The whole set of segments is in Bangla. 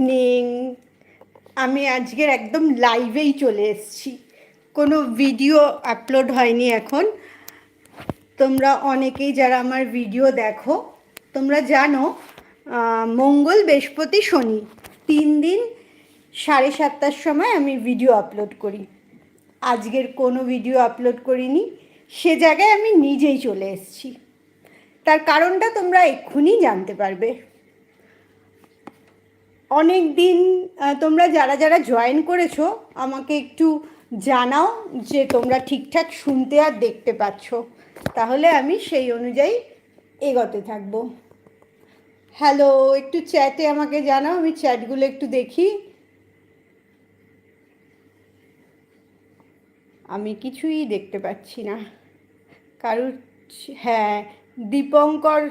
ইভিনিং আমি আজকের একদম লাইভেই চলে এসেছি। কোনো ভিডিও আপলোড হয়নি এখন। তোমরা অনেকেই যারা আমার ভিডিও দেখো, তোমরা জানো মঙ্গল, বৃহস্পতি, শনি তিন দিন সাড়ে সাতটার সময় আমি ভিডিও আপলোড করি। আজকের কোনো ভিডিও আপলোড করিনি, সে জায়গায় আমি নিজেই চলে এসেছি। তার কারণটা তোমরা এক্ষুনি জানতে পারবে। অনেক দিন তোমরা যারা যারা জয়েন করেছ, আমাকে একটু জানাও যে তোমরা ঠিকঠাক শুনতে আর দেখতে পাচ্ছ। তাহলে আমি সেই অনুযায়ী এগোতে থাকব। হ্যালো একটু চ্যাটে আমাকে জানাও, আমি চ্যাটগুলো একটু দেখি। আমি কিছুই দেখতে পাচ্ছি না। কারুর হ্যাঁ দীপঙ্কর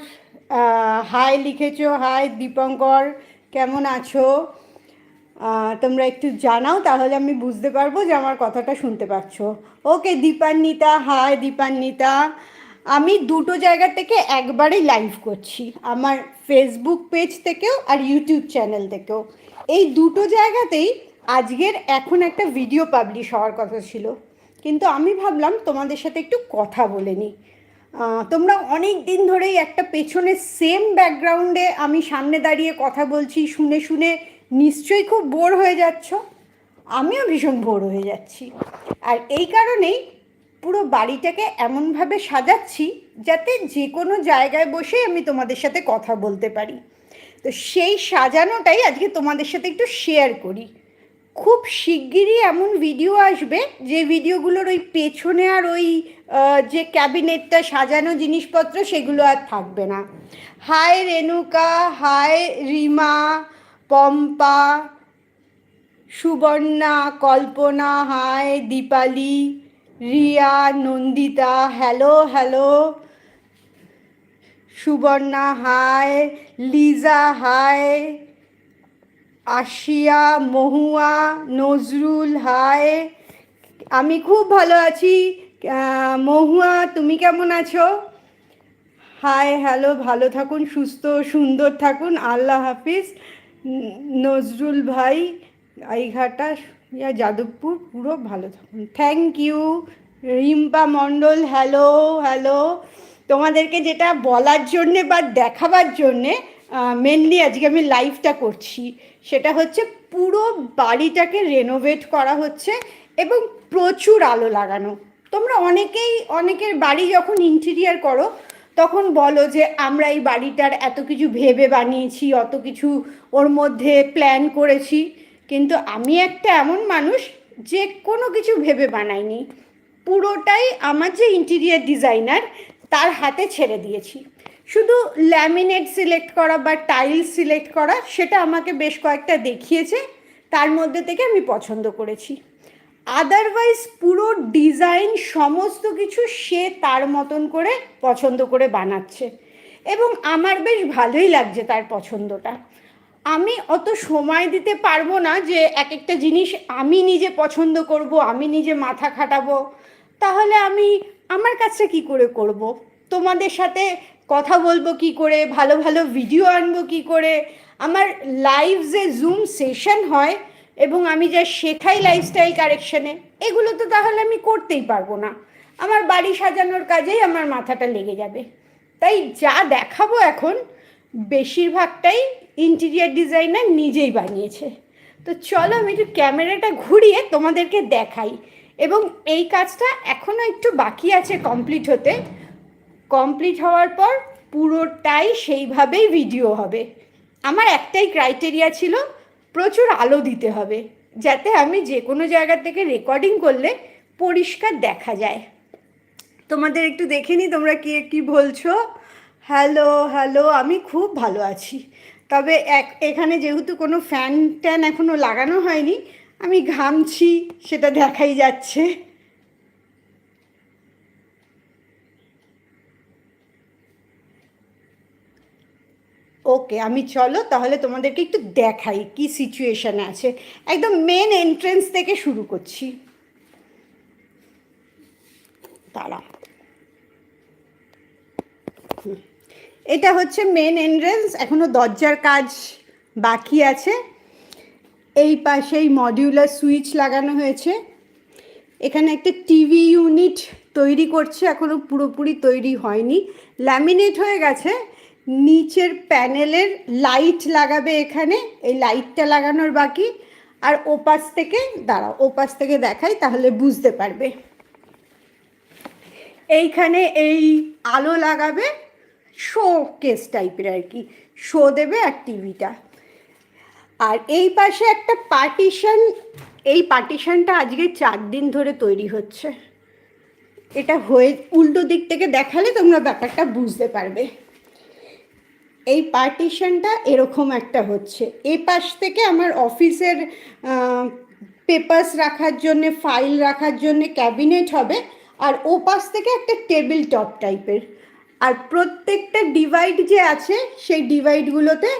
হাই লিখেছো হাই দীপঙ্কর। কেমন আছো? তোমরা একটু জানাও, তাহলে আমি বুঝতে পারব যে আমার কথাটা শুনতে পাচ্ছ ওকে দীপান্বিতা হাই দীপান্বিতা। আমি দুটো জায়গা থেকে একবারেই লাইভ করছি, আমার ফেসবুক পেজ থেকেও আর ইউটিউব চ্যানেল থেকেও। এই দুটো জায়গাতেই আজকের এখন একটা ভিডিও পাবলিশ হওয়ার কথা ছিল। কিন্তু আমি ভাবলাম তোমাদের সাথে একটু কথা বলে নিই। তোমরা অনেক দিন ধরেই একটা পেছনে সেম ব্যাকগ্রাউন্ডে আমি সামনে দাঁড়িয়ে কথা বলছি, শুনে শুনে নিশ্চয়ই খুব বোর হয়ে যাচ্ছ। আমিও ভীষণ বোর হয়ে যাচ্ছি। আর এই কারণেই পুরো বাড়িটাকে এমনভাবে সাজাচ্ছি যাতে যে কোনো জায়গায় বসে আমি তোমাদের সাথে কথা বলতে পারি। তো সেই সাজানোটাই আজকে তোমাদের সাথে একটু শেয়ার করি। খুব শিগগিরই এমন ভিডিও আসবে যে ভিডিওগুলোর ওই পেছনে আর ওই যে ক্যাবিনেটটা সাজানো জিনিসপত্র সেগুলো আর থাকবে না। Hi Renuka, hi Rima, Pampa, Suborna, Kalpana, hi Dipali, Riya, Nandita, hello hello, Suborna, hi, Liza, hi Ashiya, Mahua, Nazrul, hi. আমি খুব ভালো আছি। মহুয়া, তুমি কেমন আছো? হাই হ্যালো, ভালো থাকুন, সুস্থ, সুন্দর থাকুন। আল্লাহ হাফিজ। নজরুল ভাই, আইঘাটা, ইয়া, যাদবপুর, পুরো ভালো থাকুন। Thank you Rimpa Mondal, hello hello. তোমাদেরকে যেটা বলার জন্যে বা দেখাবার জন্যে মেনলি আজকে আমি লাইভটা করছি। সেটা হচ্ছে পুরো বাড়িটাকে রেনোভেট করা হচ্ছে এবং প্রচুর আলো লাগানো। তোমরা অনেকেই, অনেকের বাড়ি যখন ইন্টেরিয়ার করো, তখন বলো যে, আমরা এই বাড়িটার এত কিছু ভেবে বানিয়েছি, অত কিছু ওর মধ্যে প্ল্যান করেছি। কিন্তু আমি একটা এমন মানুষ যে কোনো কিছু ভেবে বানাইনি পুরোটাই আমার যে ইন্টেরিয়ার ডিজাইনার তার হাতে ছেড়ে দিয়েছি। শুধু ল্যামিনেট সিলেক্ট করা বা টাইলস সিলেক্ট করা, সেটা আমাকে বেশ কয়েকটা দেখিয়েছে। তার মধ্যে থেকে আমি পছন্দ করেছি। আদারওয়াইজ পুরো ডিজাইন সমস্ত কিছু সে তার মতন করে পছন্দ করে বানাচ্ছে। এবং আমার বেশ ভালোই লাগছে তার পছন্দটা। আমি অত সময় দিতে পারব না যে এক একটা জিনিস আমি নিজে পছন্দ করব, আমি নিজে মাথা খাটাবো। তাহলে আমি আমার কাছে কি করে করব? তোমাদের সাথে কথা বলব কি করে, ভালো ভালো ভিডিও আনব কি করে। আমার লাইভ যে জুম সেশন হয় এবং আমি যা শেখাই লাইফস্টাইল কারেকশনে এগুলো তো তাহলে আমি করতেই পারব না। আমার বাড়ি সাজানোর কাজেই আমার মাথাটা লেগে যাবে। তাই যা দেখাবো এখন বেশিরভাগটাই ইন্টেরিয়ার ডিজাইনার নিজেই বানিয়েছে। তো চলো আমি একটু ক্যামেরাটা ঘুরিয়ে তোমাদেরকে দেখাই। এবং এই কাজটা এখনও একটু বাকি আছে কমপ্লিট হতে। কমপ্লিট হওয়ার পর পুরোটাই সেইভাবেই ভিডিও হবে। আমার একটাই ক্রাইটেরিয়া ছিল, প্রচুর আলো দিতে হবে, যাতে আমি যে কোনো জায়গা থেকে রেকর্ডিং করলে পরিষ্কার দেখা যায়। তোমাদের একটু দেখে নি তোমরা কে কি বলছো? হ্যালো হ্যালো আমি খুব ভালো আছি। তবে এক, এখানে যেহেতু কোনো ফ্যান ট্যান এখনও লাগানো হয়নি, আমি ঘামছি, সেটা দেখাই যাচ্ছে। ওকে আমি চলো তাহলে তোমাদেরকে একটু দেখাই কি সিচুয়েশানে আছে। একদম মেন এন্ট্রেন্স থেকে শুরু করছি। তারা এটা হচ্ছে মেন এন্ট্রেন্স এখনও দরজার কাজ বাকি আছে। এই পাশেই মডিউলার সুইচ লাগানো হয়েছে। এখানে একটা টিভি ইউনিট তৈরি করছে এখনও পুরোপুরি তৈরি হয়নি। ল্যামিনেট হয়ে গেছে। নিচের প্যানেলের লাইট লাগাবে এখানে, এই লাইটটা লাগানোর বাকি। আর ওপাশ থেকে, দাঁড়াও, ওপাশ থেকে দেখাই, তাহলে বুঝতে পারবে। এইখানে এই আলো লাগাবে, শো কেস টাইপের আর কি, শো দেবে আর টিভিটা। আর এই পাশে একটা পার্টিশন, এই পার্টিশনটা আজকে চার দিন ধরে তৈরি হচ্ছে। এটা হয়ে, উল্টো দিক থেকে দেখালে তোমরা ব্যাপারটা বুঝতে পারবে। এই পার্টিশনটা এরকম একটা হচ্ছে। এ পাশ থেকে আমার অফিসের পেপার্স রাখার জন্য ফাইল রাখার জন্য ক্যাবিনেট হবে, আর ও পাশ থেকে একটা টেবিল টপ টাইপের আর প্রত্যেকটা ডিভাইড যে আছে, সেই ডিভাইডগুলোতে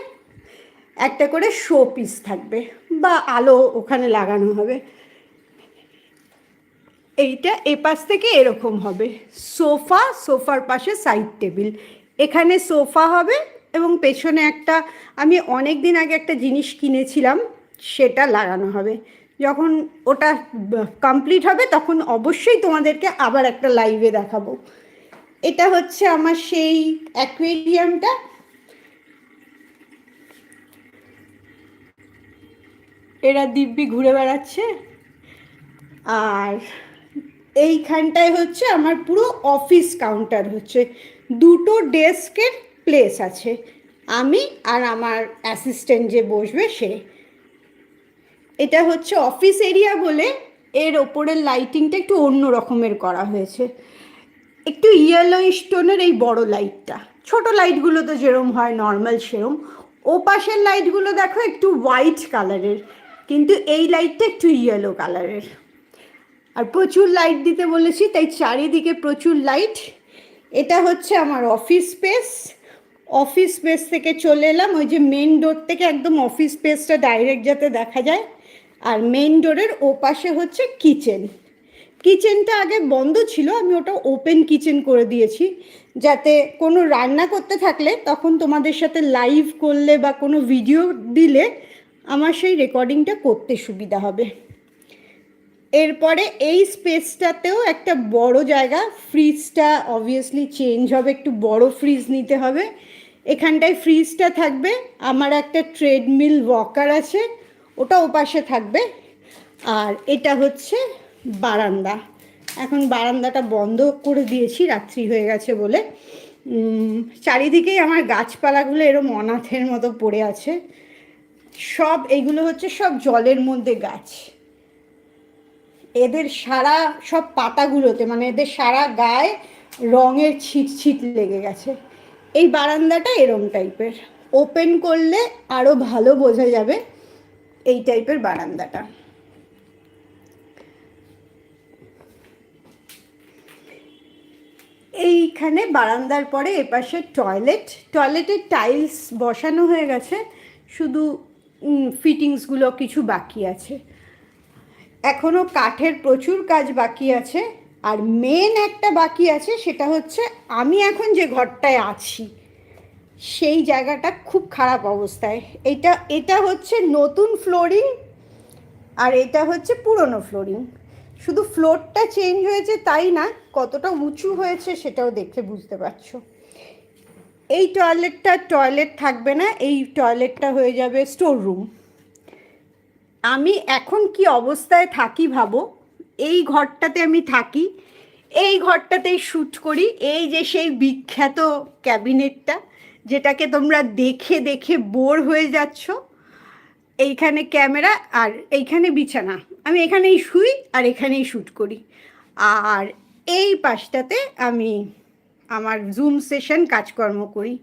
একটা করে শো পিস থাকবে, বা আলো ওখানে লাগানো হবে। এইটা এ পাশ থেকে এরকম হবে। সোফা, সোফার পাশে সাইড টেবিল এখানে সোফা হবে এবং পেছনে একটা, আমি অনেক দিন আগে একটা জিনিস কিনেছিলাম, সেটা লাগানো হবে। যখন ওটা কমপ্লিট হবে, তখন অবশ্যই তোমাদেরকে আবার একটা লাইভে দেখাবো। এটা হচ্ছে আমার সেই অ্যাকুয়েরিয়ামটা এরা দিব্যি ঘুরে বেড়াচ্ছে। আর এইখানটায় হচ্ছে আমার পুরো অফিস কাউন্টার হচ্ছে। দুটো ডেস্কের প্লেস আছে। আমি আর আমার অ্যাসিস্ট্যান্ট যে বসবে সে। এটা হচ্ছে অফিস এরিয়া বলে এর ওপরের লাইটিংটা একটু অন্য রকমের করা হয়েছে। একটু ইয়েলো স্টোনের এই বড় লাইটটা ছোট লাইটগুলো তো যেরম হয় নর্মাল সেরম। ও পাশের লাইটগুলো দেখো একটু হোয়াইট কালারের কিন্তু এই লাইটটা একটু ইয়েলো কালারের আর প্রচুর লাইট দিতে বলেছি, তাই চারিদিকে প্রচুর লাইট এটা হচ্ছে আমার অফিস স্পেস অফিস স্পেস থেকে চলে এলাম। ওই যে মেন ডোর থেকে একদম অফিস স্পেসটা ডাইরেক্ট যাতে দেখা যায়। আর মেন ডোরের ওপাশে হচ্ছে কিচেন কিচেনটা আগে বন্ধ ছিল, আমি ওটা ওপেন কিচেন করে দিয়েছি। যাতে কোনো রান্না করতে থাকলে তখন তোমাদের সাথে লাইভ করলে বা কোনো ভিডিও দিলে আমার সেই রেকর্ডিংটা করতে সুবিধা হবে। এরপরে এই স্পেসটাতেও একটা বড় জায়গা। ফ্রিজটা অবভিয়াসলি চেঞ্জ হবে, একটু বড় ফ্রিজ নিতে হবে। এখানটায় ফ্রিজটা থাকবে, আমার একটা ট্রেডমিল ওয়াকার আছে, ওটা ওপাশে থাকবে। আর এটা হচ্ছে বারান্দা। এখন বারান্দাটা বন্ধ করে দিয়েছি, রাত্রি হয়ে গেছে বলে। চারিদিকেই আমার গাছপালাগুলো এরম অনাথের মতো পড়ে আছে। সব, এগুলো হচ্ছে সব জলের মধ্যে গাছ। এদের সারা সব পাতাগুলোতে মানে এদের সারা গায়ে রঙের ছিট ছিট লেগে গেছে। এই বারান্দাটা এরম টাইপের। ওপেন করলে আরও ভালো বোঝা যাবে এই টাইপের বারান্দাটা। এইখানে বারান্দার পরে এপাশে টয়লেট টয়লেটের টাইলস বসানো হয়ে গেছে, শুধু ফিটিংসগুলো কিছু বাকি আছে। এখনও কাঠের প্রচুর কাজ বাকি আছে। আর মেন একটা বাকি আছে, সেটা হচ্ছে আমি এখন যে ঘরটায় আছি, সেই জায়গাটা খুব খারাপ অবস্থায়। এটা এটা হচ্ছে নতুন ফ্লোরিং আর এটা হচ্ছে পুরনো ফ্লোরিং শুধু ফ্লোরটা চেঞ্জ হয়েছে তাই না, কতটা উঁচু হয়েছে সেটাও দেখে বুঝতে পারছ। এই টয়লেটটা টয়লেট থাকবে না, এই টয়লেটটা হয়ে যাবে স্টোর রুম আমি এখন কি অবস্থায় থাকি ভাবো এই ঘরটাতে আমি থাকি, এই ঘরটাতেই শ্যুট করি, এই যে সেই বিখ্যাত ক্যাবিনেটটা, যেটাকে তোমরা দেখে দেখে বোর হয়ে যাচ্ছ, এইখানে ক্যামেরা আর এইখানে বিছানা। আমি এখানেই শুই আর এখানেই শ্যুট করি। আর এই পাশটাতে আমি আমার জুম সেশন কাজকর্ম করি।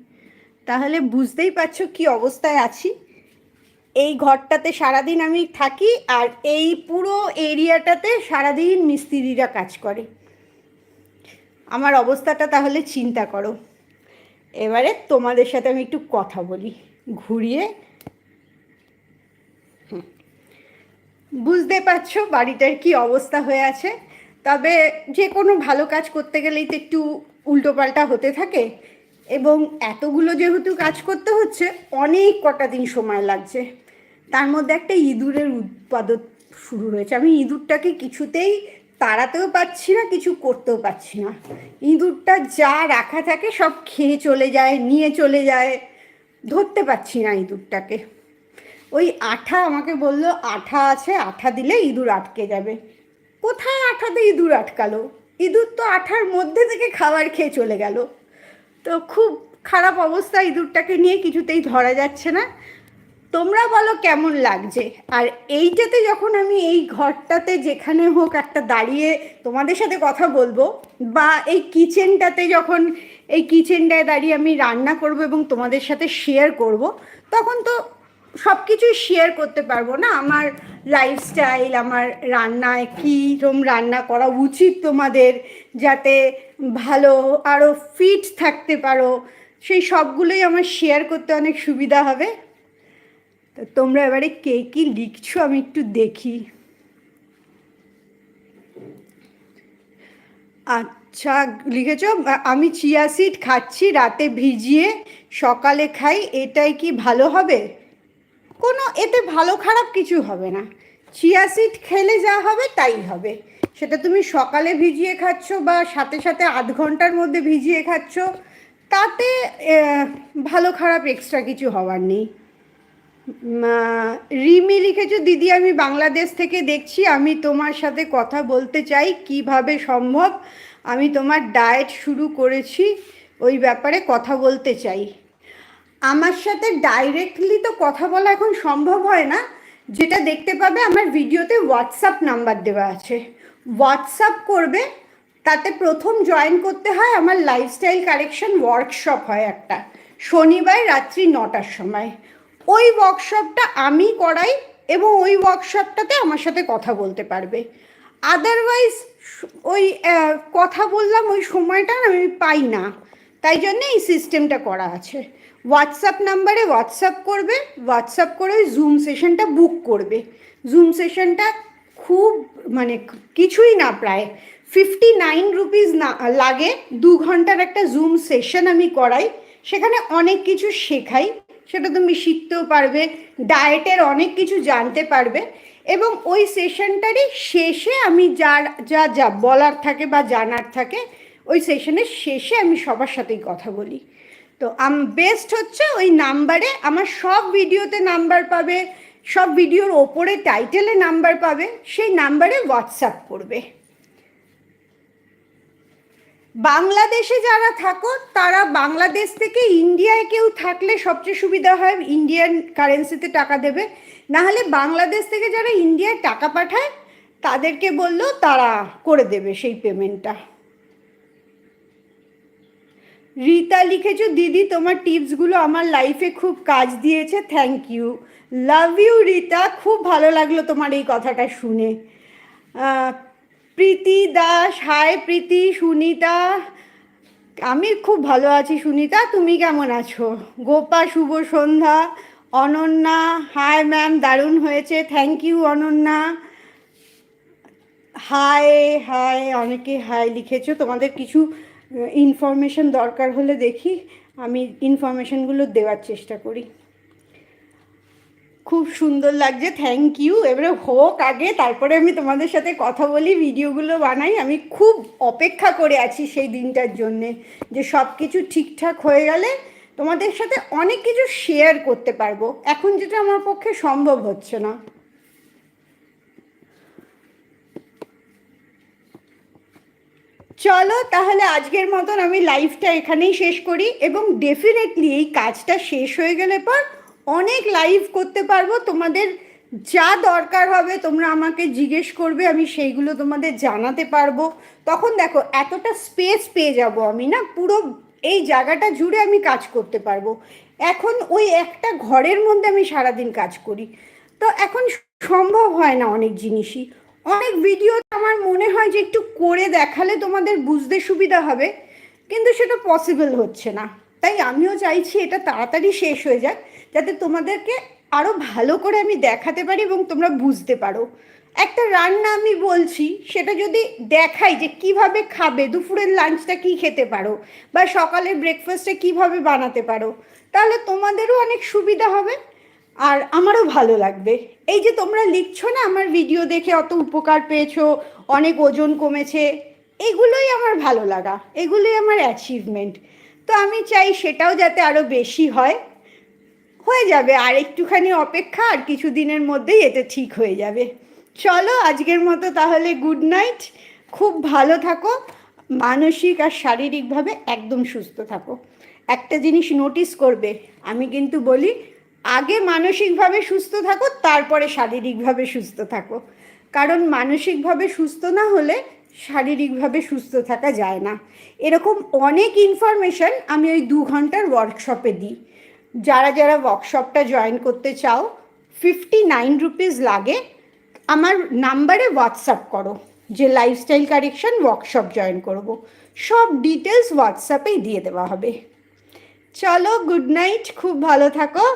তাহলে বুঝতেই পারছ কি অবস্থায় আছি। এই ঘরটাতে সারাদিন আমি থাকি আর এই পুরো এরিয়াটাতে সারাদিন মিস্ত্রিরা কাজ করে। আমার অবস্থাটা তাহলে চিন্তা করো। এবারে তোমাদের সাথে আমি একটু কথা বলি, ঘুরিয়ে। বুঝতে পারছ বাড়িটার কি অবস্থা হয়ে আছে? তবে যে কোনো ভালো কাজ করতে গেলেই তো একটু উল্টোপাল্টা হতে থাকে। এবং এতগুলো যেহেতু কাজ করতে হচ্ছে, অনেক কটা দিন সময় লাগছে। তার মধ্যে একটা ইঁদুরের উৎপাদন শুরু হয়েছে। আমি ইঁদুরটাকে কিছুতেই তাড়াতেও পাচ্ছি না, কিছু করতেও পারছি না। ইঁদুরটা যা রাখা থাকে সব খেয়ে চলে যায়, নিয়ে চলে যায়। ধরতে পারছি না ইঁদুরটাকে। ওই আঠা আমাকে বলল, আঠা আছে, আঠা দিলে ইঁদুর আটকে যাবে। কোথায় আঠাতে ইঁদুর আটকালো? ইঁদুর তো আঠার মধ্যে থেকে খাবার খেয়ে চলে গেল। তো খুব খারাপ অবস্থা ইঁদুরটাকে নিয়ে, কিছুতেই ধরা যাচ্ছে না। তোমরা বলো কেমন লাগছে? আর এইটাতে যখন আমি এই ঘরটাতে যেখানে হোক একটা দাঁড়িয়ে তোমাদের সাথে কথা বলব, বা এই কিচেনটাতে যখন, এই কিচেনটায় দাঁড়িয়ে আমি রান্না করব এবং তোমাদের সাথে শেয়ার করব, তখন তো সব কিছুই শেয়ার করতে পারব না। আমার লাইফস্টাইল আমার রান্নায় কীরকম রান্না করা উচিত তোমাদের যাতে ভালো আরও ফিট থাকতে পারো। সেই সবগুলোই আমার শেয়ার করতে অনেক সুবিধা হবে। তো তোমরা এবারে কে কী লিখছো আমি একটু দেখি। আচ্ছা লিখেছ? আমি চিয়া সিড খাচ্ছি, রাতে ভিজিয়ে সকালে খাই, এটাই কি ভালো হবে? কোনো এতে ভালো খারাপ কিছু হবে না। চিয়া সিড খেলে যা হবে, তাই হবে। সেটা তুমি সকালে ভিজিয়ে খাচ্ছ বা সাথে সাথে আধ ঘণ্টার মধ্যে ভিজিয়ে খাচ্ছ, তাতে ভালো খারাপ এক্সট্রা কিছু হওয়ার নেই। রিমি লিখেছো, দিদি, আমি বাংলাদেশ থেকে দেখছি, আমি তোমার সাথে কথা বলতে চাই, কীভাবে সম্ভব? আমি তোমার ডায়েট শুরু করেছি, ওই ব্যাপারে কথা বলতে চাই। আমার সাথে ডাইরেক্টলি তো কথা বলা এখন সম্ভব হয় না। যেটা দেখতে পাবে, আমার ভিডিওতে হোয়াটসঅ্যাপ নাম্বার দেওয়া আছে। হোয়াটসঅ্যাপ করবে, তাতে প্রথম জয়েন করতে হয়, আমার লাইফস্টাইল কারেকশন ওয়ার্কশপ হয় একটা। শনিবার রাত্রি নটার সময়। ওই ওয়ার্কশপটা আমি করাই এবং ওই ওয়ার্কশপটাতে আমার সাথে কথা বলতে পারবে। আদারওয়াইজ ওই কথা বললাম ওই সময়টা আমি পাই না। তাই জন্য এই সিস্টেমটা করা আছে। হোয়াটসঅ্যাপ নাম্বারে হোয়াটসঅ্যাপ করবে হোয়াটসঅ্যাপ করে ওই জুম সেশনটা বুক করবে। জুম সেশনটা খুব মানে কিছুই না প্রায়। ফিফটি নাইন রুপিস না, লাগে। দু ঘণ্টার একটা জুম সেশন আমি করাই। সেখানে অনেক কিছু শেখাই। সেটা তুমি শিখতেও পারবে ডায়েটের অনেক কিছু জানতে পারবে এবং ওই সেশনটারই শেষে আমি যার, যা যা বলার থাকে বা জানার থাকে, ওই সেশনের শেষে আমি সবার সাথেই কথা বলি। তো আম বেস্ট হচ্ছে ওই নাম্বারে আমার সব ভিডিওতে নাম্বার পাবে, সব ভিডিওর ওপরে টাইটেলে নাম্বার পাবে, সেই নাম্বারে হোয়াটসঅ্যাপ করবে। বাংলাদেশে যারা থাকো, তারা বাংলাদেশ থেকে ইন্ডিয়ায় কেউ থাকলে সবচেয়ে সুবিধা হয় ইন্ডিয়ান কারেন্সিতে টাকা দেবে। নাহলে বাংলাদেশ থেকে যারা ইন্ডিয়ায় টাকা পাঠায়, তাদেরকে বললেও তারা করে দেবে সেই পেমেন্টটা রীতা লিখেছো, দিদি, তোমার টিপসগুলো আমার লাইফে খুব কাজ দিয়েছে thank you love you Rita. খুব ভালো লাগল তোমার এই কথাটা শুনে। প্রীতি দাস, হাই প্রীতি, সুনিতা। আমি খুব ভালো আছি, সুনিতা। তুমি কেমন আছো? গোপা, শুভ সন্ধ্যা। অনন্যা, হাই ম্যাম, দারুণ হয়েছে। Thank you Ananya. Hi hi, অনেকে হাই লিখেছো। তোমাদের কিছু ইনফরমেশন দরকার হলে দেখি। আমি ইনফরমেশনগুলো দেওয়ার চেষ্টা করি। খুব সুন্দর লাগছে থ্যাংক ইউ এবারে হোক আগে, তারপরে আমি তোমাদের সাথে কথা বলি, ভিডিওগুলো বানাই। আমি খুব অপেক্ষা করে আছি সেই দিনটার জন্যে, যে সব কিছু ঠিকঠাক হয়ে গেলে তোমাদের সাথে অনেক কিছু শেয়ার করতে পারব। এখন যেটা আমার পক্ষে সম্ভব হচ্ছে না। চলো তাহলে আজকের মতন আমি লাইভটা এখানেই শেষ করি, এবং ডেফিনেটলি এই কাজটা শেষ হয়ে গেলে পর অনেক লাইভ করতে পারব। তোমাদের যা দরকার হবে তোমরা আমাকে জিজ্ঞেস করবে, আমি সেইগুলো তোমাদের জানাতে পারব। তখন দেখো, এতটা স্পেস পেয়ে যাব আমি না, পুরো এই জায়গাটা জুড়ে আমি কাজ করতে পারব। এখন ওই একটা ঘরের মধ্যে আমি সারাদিন কাজ করি। তো এখন সম্ভব হয় না অনেক জিনিসই। অনেক ভিডিও আমার মনে হয় যে একটু করে দেখালে তোমাদের বুঝতে সুবিধা হবে, কিন্তু সেটা পসিবল হচ্ছে না। তাই আমিও চাইছি এটা তাড়াতাড়ি শেষ হয়ে যাক, যাতে তোমাদেরকে আরও ভালো করে আমি দেখাতে পারি এবং তোমরা বুঝতে পারো। একটা রান্না আমি বলছি, সেটা যদি দেখাই যে কীভাবে খাবে, দুপুরের লাঞ্চটা কি খেতে পারো বা সকালের ব্রেকফাস্টে কীভাবে বানাতে পারো, তাহলে তোমাদেরও অনেক সুবিধা হবে আর আমারও ভালো লাগবে। এই যে তোমরা লিখছো না, আমার ভিডিও দেখে অত উপকার পেয়েছ, অনেক ওজন কমেছে, এগুলোই আমার ভালো লাগা, এগুলোই আমার অ্যাচিভমেন্ট তো আমি চাই সেটাও যাতে আরও বেশি হয়। হয়ে যাবে, আর একটুখানি অপেক্ষা, আর কিছু দিনের মধ্যেই এটা ঠিক হয়ে যাবে। চলো আজকের মতো তাহলে গুড নাইট খুব ভালো থাকো, মানসিক আর শারীরিকভাবে একদম সুস্থ থাকো। একটা জিনিস নোটিস করবে, আমি কিন্তু বলি, আগে মানসিকভাবে সুস্থ থাকো, তারপরে শারীরিকভাবে সুস্থ থাকো। কারণ মানসিকভাবে সুস্থ না হলে শারীরিকভাবে সুস্থ থাকা যায় না। এরকম অনেক ইনফরমেশন আমি ওই দু ঘণ্টার ওয়ার্কশপে দিই। যারা যারা ওয়ার্কশপটা জয়েন করতে চাও ফিফটি নাইন রুপিস লাগে। আমার নাম্বারে হোয়াটসঅ্যাপ করো, যে লাইফস্টাইল কারেকশন ওয়ার্কশপ জয়েন করব। সব ডিটেলস হোয়াটসঅ্যাপেই দিয়ে দেওয়া হবে। চলো গুড নাইট খুব ভালো থাকো।